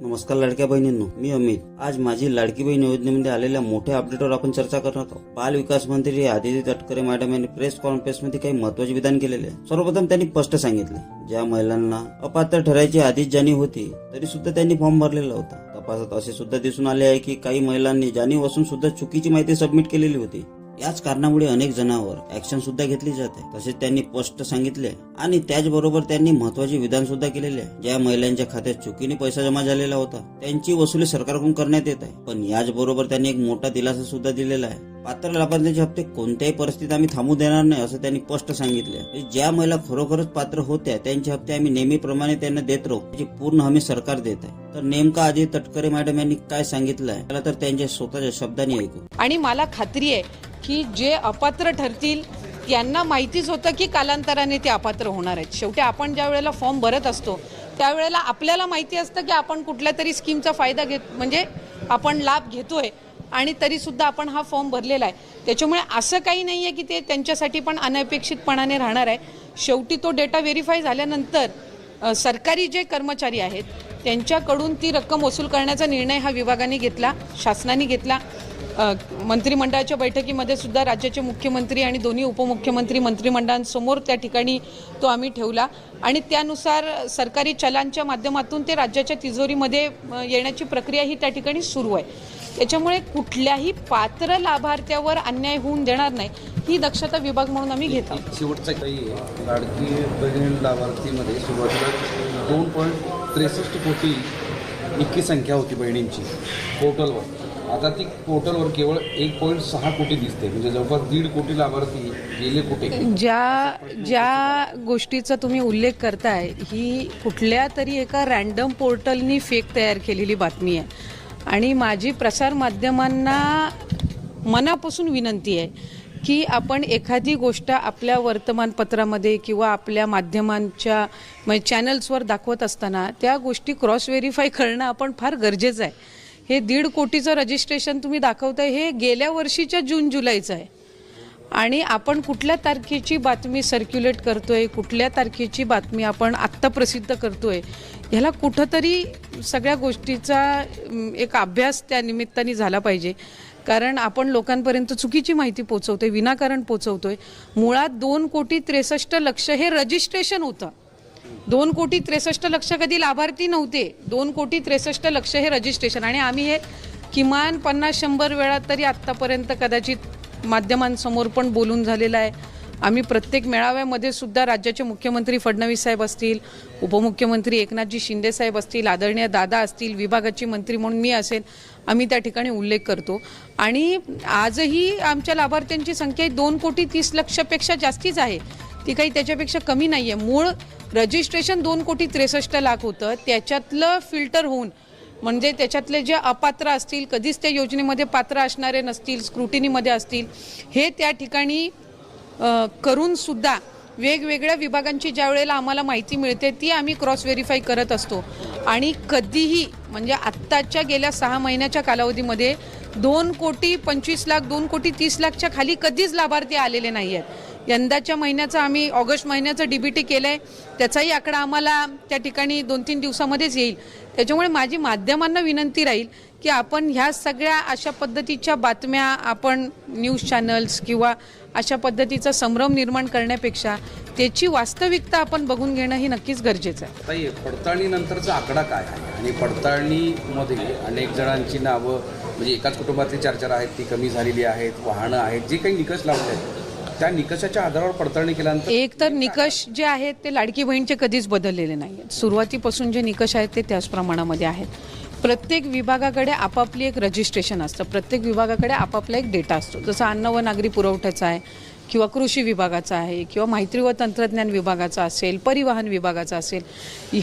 नमस्कार लाडक्या बहिणींनो मी अमित. आज माझी लाडकी बहीण योजनेमध्ये आलेल्या मोठ्या अपडेटवर आपण चर्चा करणार आहोत. बाल विकास मंत्री आदिती तटकरे मॅडम यांनी प्रेस कॉन्फरन्समध्ये काही महत्त्वाचे विधान केलेले आहे. सर्वप्रथम त्यांनी स्पष्ट सांगितले ज्या महिलांना अपात्र ठरायची आधीच जाणीव होती तरी सुद्धा त्यांनी फॉर्म भरलेला होता. तपासात असे सुद्धा दिसून आले आहे की काही महिलांनी जाणीव असून सुद्धा चुकीची माहिती सबमिट केलेली होती. याच कारणामुळे अनेक जणांवर ऍक्शन सुद्धा घेतली जाते. तसेच त्यांनी स्पष्ट सांगितले आणि त्याचबरोबर त्यांनी महत्त्वाचे विधान सुद्धा केलेले. आहे ज्या महिलांच्या खात्यात चुकीने पैसा जमा झालेला होता त्यांची वसुली सरकारकडून करण्यात येत आहे. पण याचबरोबर त्यांनी एक मोठा दिलासा सुद्धा दिलेला आहे. पात्र लाभार्थ्यांचे हप्ते कोणत्याही परिस्थितीत आम्ही थांबू देणार नाही असं त्यांनी स्पष्ट सांगितले. म्हणजे ज्या महिला खरोखरच पात्र होत्या त्यांचे हप्ते आम्ही नेहमीप्रमाणे त्यांना देत राहू. याची पूर्ण हमी सरकार देत आहे. तर नेमका आधी तटकरे मॅडम यांनी काय सांगितलं आहे त्याला तर त्यांच्या स्वतःच्या शब्दांनी ऐकू. आणि मला खात्री आहे की जे अपात्र ठरतील त्यांना माहितीच होतं की कालांतराने ते अपात्र होणार आहेत. शेवटी आपण ज्या वेळेला फॉर्म भरत असतो त्यावेळेला आपल्याला माहिती असतं की आपण कुठल्या तरी स्कीमचा फायदा घेत म्हणजे आपण लाभ घेतोय. आणि तरीसुद्धा आपण हा फॉर्म भरलेला आहे. त्याच्यामुळे असं काही नाही आहे की ते त्यांच्यासाठी पण अनपेक्षितपणाने राहणार आहे. शेवटी तो डेटा व्हेरीफाय झाल्यानंतर सरकारी जे कर्मचारी आहेत त्यांच्याकडून ती रक्कम वसूल करण्याचा निर्णय हा विभागाने घेतला शासनाने घेतला. मंत्रिमंडळाच्या बैठकीमध्ये सुद्धा राज्याचे मुख्यमंत्री आणि दोन्ही उपमुख्यमंत्री मंत्रिमंडळांसमोर त्या ठिकाणी तो आम्ही ठेवला. आणि त्यानुसार सरकारी चलांच्या माध्यमातून ते राज्याच्या तिजोरीमध्ये येण्याची प्रक्रिया ही त्या ठिकाणी सुरू आहे. त्याच्यामुळे कुठल्याही पात्र लाभार्थ्यावर अन्याय होऊन देणार नाही. ही दक्षता विभाग म्हणून आम्ही घेत. शेवटचा काही आहे. लाडकी बहीण लाभार्थीमध्ये सुरुवातीला दोन पॉईंट त्रेसष्ट कोटी इतकी संख्या होती बहिणींची. पोर्टलवर आता ती पोर्टलवर केवळ एक पॉईंट सहा कोटी दिसते. म्हणजे जवळपास दीड कोटी लाभार्थी गेले कुठे? ज्या ज्या गोष्टीचा तुम्ही उल्लेख करताय ही कुठल्या तरी एका रॅन्डम पोर्टलनी फेक तयार केलेली बातमी आहे. आणि माझी प्रसारमाध्यमांना मनापासून विनंती आहे की आपण एखादी गोष्ट आपल्या वर्तमानपत्रामध्ये किंवा आपल्या माध्यमांच्या म्हणजे चॅनल्सवर दाखवत असताना त्या गोष्टी क्रॉस व्हेरीफाय करणं आपण फार गरजेचं आहे. हे दीड कोटीचं रजिस्ट्रेशन तुम्ही दाखवताय हे गेल्या वर्षीच्या जून जुलैचं आहे. आणि आपण कुठल्या तारखेची बातमी सर्क्युलेट करतोय कुठल्या तारखेची बातमी आपण आत्ता प्रसिद्ध करतोय ह्याला कुठंतरी सगळ्या गोष्टीचा एक अभ्यास त्या निमित्ताने झाला पाहिजे. कारण आपण लोकांपर्यंत चुकीची माहिती पोचवतोय विनाकारण पोचवतोय मुळात दोन कोटी त्रेसष्ट लक्ष हे रजिस्ट्रेशन होतं. दोन कोटी त्रेसष्ट लक्ष कधी लाभार्थी नव्हते. दोन कोटी त्रेसष्ट लक्ष हे रजिस्ट्रेशन आणि आम्ही हे किमान पन्नास शंभर वेळा तरी आत्तापर्यंत कदाचित माध्यमांसमोर पण बोलून झालेलं आहे. आम्ही प्रत्येक मेळाव्यामध्ये सुद्धा राज्याचे मुख्यमंत्री फडणवीस साहेब असतील उपमुख्यमंत्री एकनाथजी शिंदे साहेब असतील आदरणीय दादा असतील विभागाची मंत्री म्हणून मी असेल आम्ही त्या ठिकाणी उल्लेख करतो. आणि आजही आमच्या लाभार्थ्यांची संख्या दोन कोटी तीस लक्षपेक्षा जास्तीच आहे. ती काही त्याच्यापेक्षा कमी नाही आहे मूळ रजिस्ट्रेशन दोन कोटी त्रेसष्ट लाख होतं. त्याच्यातलं फिल्टर होऊन म्हणजे त्याच्यातले जे अपात्र असतील कधीच त्या योजनेमध्ये पात्र असणारे नसतील स्क्रुटिनीमध्ये असतील हे त्या ठिकाणी करूनसुद्धा वेगवेगळ्या विभागांची ज्या वेळेला आम्हाला माहिती मिळते ती आम्ही क्रॉस व्हेरीफाय करत असतो. आणि कधीही म्हणजे आत्ताच्या गेल्या सहा महिन्याच्या कालावधीमध्ये दोन कोटी पंचवीस लाख दोन कोटी तीस लाखच्या खाली कधीच लाभार्थी आलेले नाही आहेत यंदाच्या महिन्याचं आम्ही ऑगस्ट महिन्याचं डीबीटी केलं आहे त्याचाही आकडा आम्हाला त्या ठिकाणी दोन तीन दिवसामध्येच येईल. त्याच्यामुळे माझी माध्यमांना विनंती राहील की आपण ह्या सगळ्या अशा पद्धतीच्या बातम्या आपण न्यूज चॅनल्स किंवा अशा पद्धतीचा संभ्रम निर्माण करण्यापेक्षा त्याची वास्तविकता आपण बघून घेणं हे नक्कीच गरजेचं आहे. ताई पडताळणीनंतरचा आकडा काय आहे? आणि पडताळणीमध्ये अनेक जणांची नावं म्हणजे एकाच कुटुंबातली चार चार आहेत ती कमी झालेली आहेत वाहनं आहेत जे काही निकष लावले आहेत त्या निकषाच्या आधारावर पडताळणी केल्यानंतर एक तर निकष जे आहेत ते लाडकी बहीणचे कधीच बदललेले नाही आहेत सुरुवातीपासून जे निकष आहेत ते त्याच प्रमाणामध्ये आहेत. प्रत्येक विभागाकडे आपापली एक रजिस्ट्रेशन असतं. प्रत्येक विभागाकडे आपापला एक डेटा असतो. जसं अन्न व नागरी पुरवठ्याचा आहे किंवा कृषी विभागाचा आहे किंवा माहिती व तंत्रज्ञान विभागाचा असेल परिवहन विभागाचा असेल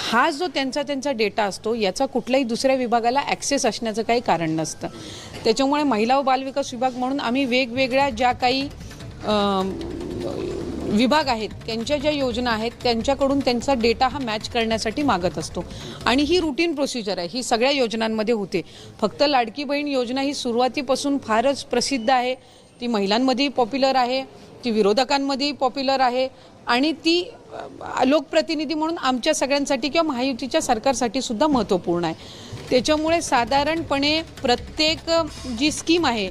हा जो त्यांचा त्यांचा डेटा असतो याचा कुठल्याही दुसऱ्या विभागाला ॲक्सेस असण्याचं काही कारण नसतं. त्याच्यामुळे महिला व बालविकास विभाग म्हणून आम्ही वेगवेगळ्या ज्या काही विभाग आहेत त्यांच्या ज्या योजना आहेत त्यांच्याकडून त्यांचा डेटा हा मॅच करण्यासाठी मागत असतो. आणि ही रुटीन प्रोसिजर आहे. ही सगळ्या योजनांमध्ये होते. फक्त लाडकी बहीण योजना ही सुरुवातीपासून फारच प्रसिद्ध आहे. ती महिलांमध्येही पॉप्युलर आहे. ती विरोधकांमध्येही पॉप्युलर आहे. आणि ती लोकप्रतिनिधी म्हणून आमच्या सगळ्यांसाठी किंवा महायुतीच्या सरकारसाठी सुद्धा महत्त्वपूर्ण आहे. त्याच्यामुळे साधारणपणे प्रत्येक जी स्कीम आहे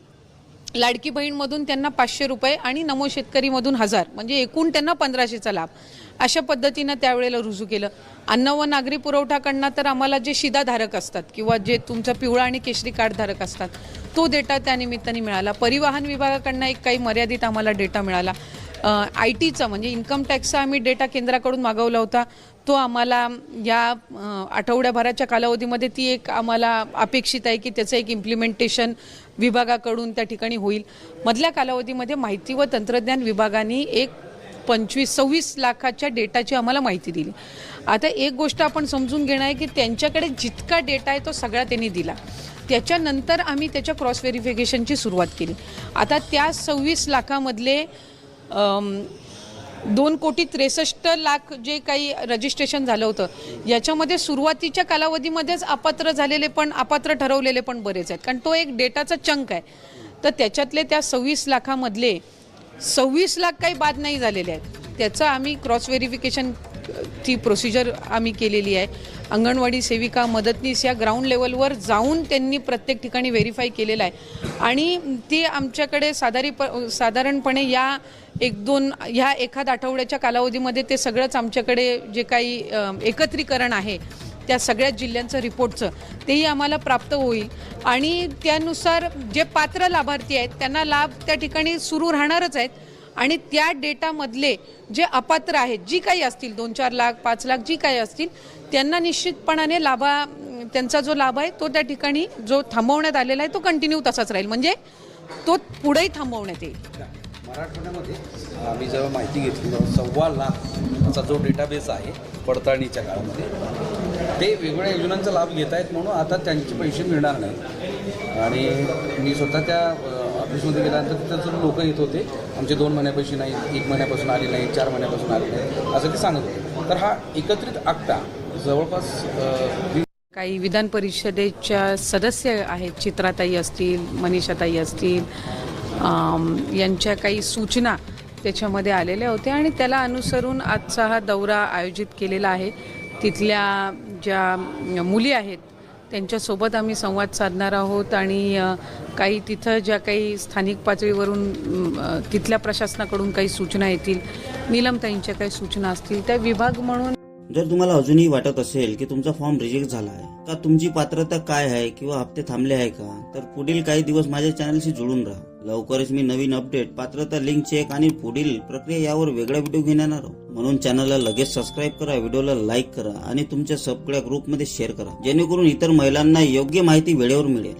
लाडकी बहीणमधून त्यांना पाचशे रुपये आणि नमो शेतकरीमधून हजार म्हणजे एकूण त्यांना पंधराशेचा लाभ. अशा पद्धतीनं त्यावेळेला रुजू केलं. अन्न व नागरी पुरवठाकडनं तर आम्हाला जे शिधाधारक असतात किंवा जे तुमचा पिवळा आणि केशरी कार्डधारक असतात तो डेटा त्यानिमित्ताने मिळाला. परिवहन विभागाकडनं एक काही मर्यादित आम्हाला डेटा मिळाला. आय टीचा म्हणजे इन्कम टॅक्सचा आम्ही डेटा केंद्राकडून मागवला होता. तो आम्हाला या आठवड्याभराच्या कालावधीमध्ये ती एक आम्हाला अपेक्षित आहे की त्याचं एक इम्प्लिमेंटेशन विभागाकडून त्या ठिकाणी होईल. मधल्या कालावधीमध्ये माहिती व तंत्रज्ञान विभागाने एक पंचवीस सव्वीस लाखाच्या डेटाची आम्हाला माहिती दिली. आता एक गोष्ट आपण समजून घेणं आहे की त्यांच्याकडे जितका डेटा आहे तो सगळा त्यांनी दिला. त्याच्यानंतर आम्ही त्याच्या क्रॉस व्हेरिफिकेशनची सुरुवात केली. आता त्या सव्वीस लाखामधले दोन कोटी त्रेसष्ट लाख जे काही रजिस्ट्रेशन झालं होतं याच्यामध्ये सुरुवातीच्या कालावधीमध्येच अपात्र झालेले पण अपात्र ठरवलेले पण बरेच आहेत. कारण तो एक डेटाचा चंक आहे. तर त्याच्यातले त्या सव्वीस लाखामधले सव्वीस लाख काही बाद नाही झालेले आहेत. त्याचं आम्ही क्रॉस व्हेरिफिकेशन ती प्रोसिजर आम्ही केलेली आहे. अंगणवाडी सेविका मदतनीस या ग्राउंड लेवलवर जाऊन त्यांनी प्रत्येक ठिकाणी व्हेरीफाय केलेलं आहे. आणि ती आमच्याकडे साधारी प साधारणपणे या एक दोन ह्या एखाद आठवड्याच्या कालावधीमध्ये ते सगळंच आमच्याकडे जे काही एकत्रीकरण आहे त्या सगळ्या जिल्ह्यांचं रिपोर्टचं तेही आम्हाला प्राप्त होईल. आणि त्यानुसार जे पात्र लाभार्थी आहेत त्यांना लाभ त्या ठिकाणी सुरू राहणारच आहेत. आणि त्या डेटामधले जे अपात्र आहेत जी काही असतील दोन चार लाख पाच लाख जी काही असतील त्यांना निश्चितपणाने लाभा त्यांचा जो लाभ आहे तो त्या ठिकाणी जो थांबवण्यात आलेला आहे तो कंटिन्यू तसाच राहील. म्हणजे तो पुढेही थांबवण्यात येईल. मराठवाड्यामध्ये आम्ही जेव्हा माहिती घेतली सव्वा लाखचा जो डेटाबेस आहे पडताळणीच्या काळामध्ये ते वेगवेगळ्या योजनांचा लाभ घेत आहेत म्हणून आता त्यांचे पैसे मिळणार नाही आणि मी स्वतः त्या ऑफिसमध्ये गेल्यानंतर तिथं लोक येत होते. आमचे दोन महिन्यापासून नाही एक महिन्यापासून आले नाही चार महिन्यापासून आले नाही असं ते सांगत होते. तर हा एकत्रित आकडा जवळपास काही विधान परिषदेच्या सदस्य आहेत चित्राताई असतील मनीषाताई असतील यांच्या काही सूचना त्याच्यामध्ये आलेल्या होत्या आणि त्याला अनुसरून आजचा हा दौरा आयोजित केलेला आहे. तिथल्या ज्या मुली आहेत त्यांच्यासोबत आम्ही संवाद साधणार आहोत आणि काही तिथं ज्या काही स्थानिक पातळीवरून तिथल्या प्रशासनाकडून काही सूचना येतील नीलमताईंच्या काही सूचना असतील त्या विभाग म्हणून जर तुम्हाला अजूनही वाटत असेल की तुमचा फॉर्म रिजेक्ट झाला आहे का तुमची पात्रता काय आहे किंवा हप्ते थांबले आहे का तर पुढील काही दिवस माझ्या चॅनलशी जुळून राहा. लवकरच मी नवीन अपडेट पात्रता लिंक चेक आणि पुढील प्रक्रिया यावर वेगळा व्हिडिओ घेऊन आहो आहोत. म्हणून चॅनलला लगेच सबस्क्राईब करा व्हिडिओला लाईक करा आणि तुमच्या सगळ्या ग्रुपमध्ये शेअर करा जेणेकरून इतर महिलांना योग्य माहिती वेळेवर मिळेल